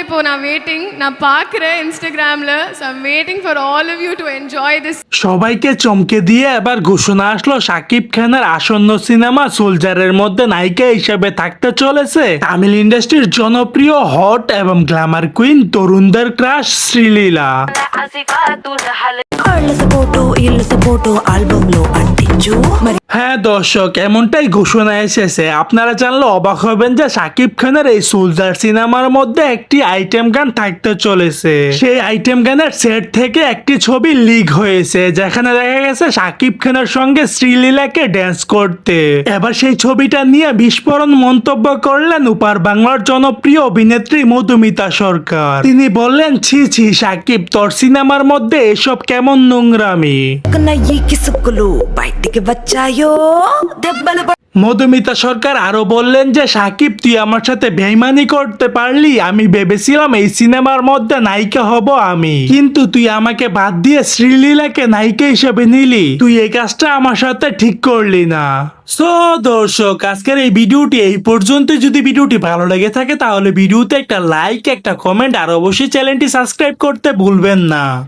இப்போ நான் வெயிட்டிங் நான் பார்க்குறேன் இன்ஸ்டாகிராமில் so I'm waiting for all of you to enjoy this সবাইকে চমকে দিয়ে এবার ঘোষণা আসলো সাকিব খানের আসন্ন সিনেমা সোলজারের মধ্যে নায়িকা হিসেবে থাকতে চলেছে তামিল ইন্ডাস্ট্রির জনপ্রিয় হট এবং গ্ল্যামার কুইন তরুণদের ক্রাশ শ্রীলীলা కాళ్ళ సపోర్టు ఇళ్ళ సపోర్టు ఆల్బమ్ లో అంటించు మరి হ্যাঁ দর্শক, এমনটাই ঘোষণা এসেছে। আপনারা জানলে অবাক হবেন যে সাকিব খানের এই সোলজার সিনেমার মধ্যে একটি আইটেম গান থাকতে চলেছে। সেই আইটেম গানের সেট থেকে একটি ছবি লিক হয়েছে, যেখানে দেখা গেছে সাকিব খানের সঙ্গে শ্রীলীলাকে ড্যান্স করতে। এবার সেই ছবিটা নিয়ে বিস্ফোরণ মন্তব্য করলেন উপার বাংলার জনপ্রিয় অভিনেত্রী মধুমিতা সরকার। তিনি বললেন, ছি ছি, সাকিব, তোর সিনেমার মধ্যে এসব কেমন নোংরামি? నా ఈ కిసుక్కులు బయటికి వచ్చాయో దెబ్బలు పడ- মধুমিতা সরকার আরো বললেন যে সাকিব তুই আমার সাথে বেইমানি করতে পারলি আমি ভেবেছিলাম এই সিনেমার মধ্যে নায়িকা হব আমি কিন্তু তুই আমাকে বাদ দিয়ে শ্রীলীলাকে নায়িকা হিসেবে নিলি তুই এই কাজটা আমার সাথে ঠিক করলি না সো দর্শক আজকের এই ভিডিওটি এই পর্যন্ত যদি ভিডিওটি ভালো লেগে থাকে তাহলে ভিডিওতে একটা লাইক একটা কমেন্ট আর অবশ্যই চ্যানেলটি সাবস্ক্রাইব করতে ভুলবেন না